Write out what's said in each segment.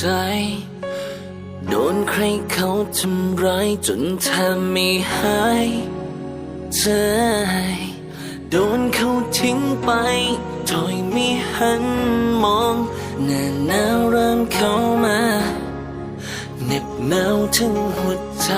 ใจ โดนใครเขาทำร้ายจนแทบไม่หายใจโดนเขาทิ้งไปถอยไม่หันมองหน้าหนาวเริ่มเข้ามาเหน็บหนาวถึงหัวใจ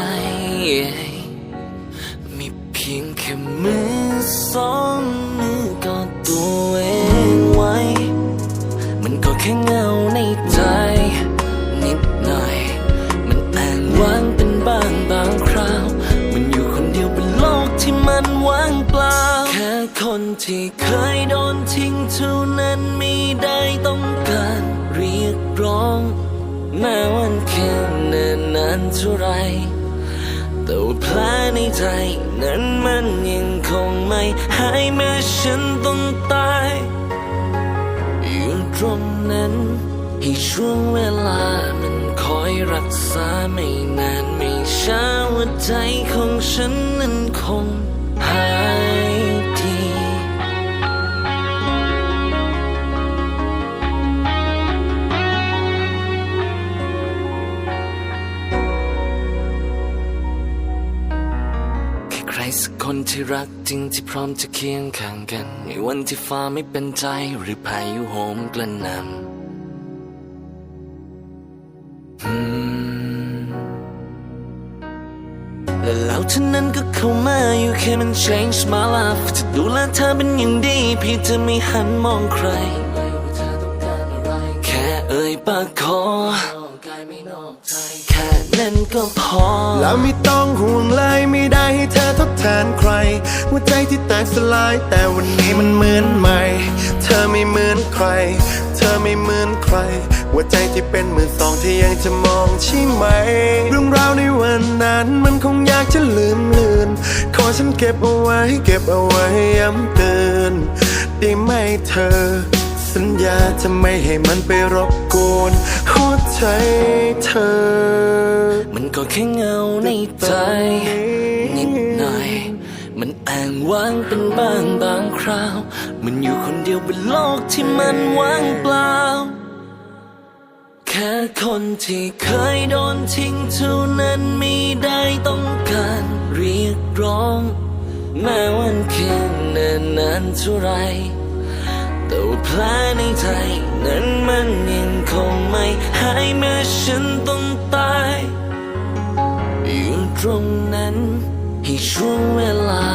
คนที่เคยโดนทิ้งเท่านั้นไม่ได้ต้องการเรียกร้อง แม้วันแค่เนินนานเท่าไรแต่ว่าแผลในใจนั้นมันยังคงไม่หายแม้ฉันต้องตายอยู่ตรงนั้นให้ช่วงเวลามันคอยรักษาไม่นานไม่ช้าหัวใจของฉันนั้นคงหาย สักคนที่รักจริงที่พร้อมจะเคียงข้างกัน ในวันที่ฟ้าไม่เป็นใจหรือพายุโหมกระหน่ำและแล้วเท่านั้นก็เข้ามาอยู่แค่มัน change my life จะดูแลเธอเป็นอย่างดีเพี่จะไม่หันมองใคร แค่เอ่ยปากขอแค่นั้นก็พอ แล้วไม่ต้องห่วงเลยไม่ได้ให้เธอทด นใครหัวใจที่แตกสลาย แต่วันนี้มันเหมือนใหม่ เธอไม่เหมือนใคร เธอไม่เหมือนใครหัวใจที่เป็นมือสองที่ยังจะมองใช่ไหม เรื่องราวในวันนั้นมันคงอยากจะลืมเลือน ขอฉันเก็บเอาไว้ เก็บเอาไว้ย้ำเตือนได้ไหมเธอ สัญญาจะไม่ให้มันไปรบกวนหัวใจเธอ มันก็แค่เงาในใจนิดหน่อย อ้างว้างเป็นบางบางคราว มันอยู่คนเดียวบนโลกที่มันว่างเปล่า แค่คนที่เคยโดนทิ้งเท่านั้นไม่ได้ต้องการเรียกร้อง แม้วันแค่นิ่นนานเท่าไรแต่ว่าแผลในใจนั้นมันยังคงไม่หายแม้ฉันต้องตายอยู่ตรงนั้นให้ช่วงเวลา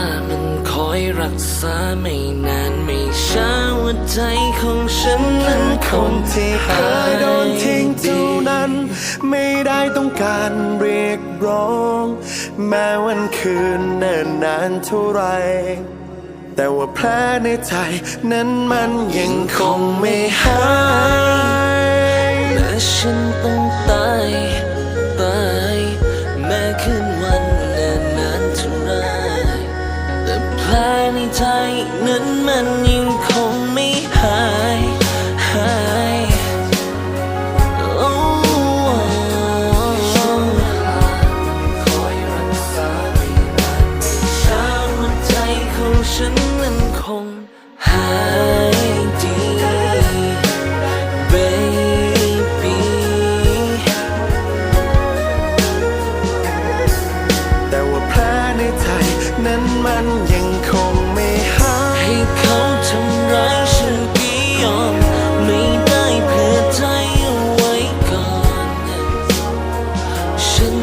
รักษาไม่นานไม่ช้าหัวใจของฉันนั้นคงนที่เคยโดนทิ้งเท่านั้น ไม่ได้ต้องการเรียกร้อง แม้วันคืนเนิ่นนานเท่าไร แต่ว่าแผลในใจนั้นมันยังคงไม่หายและฉันต้องตาย ฉันนั้นคงหายดี baby แต่ว่าแผลในใจนั้นมันยังคงไม่หายให้เขาทำร้ายฉันก็ยอมไม่ได้เพื่อใจเอาไว้ก่อน ฉัน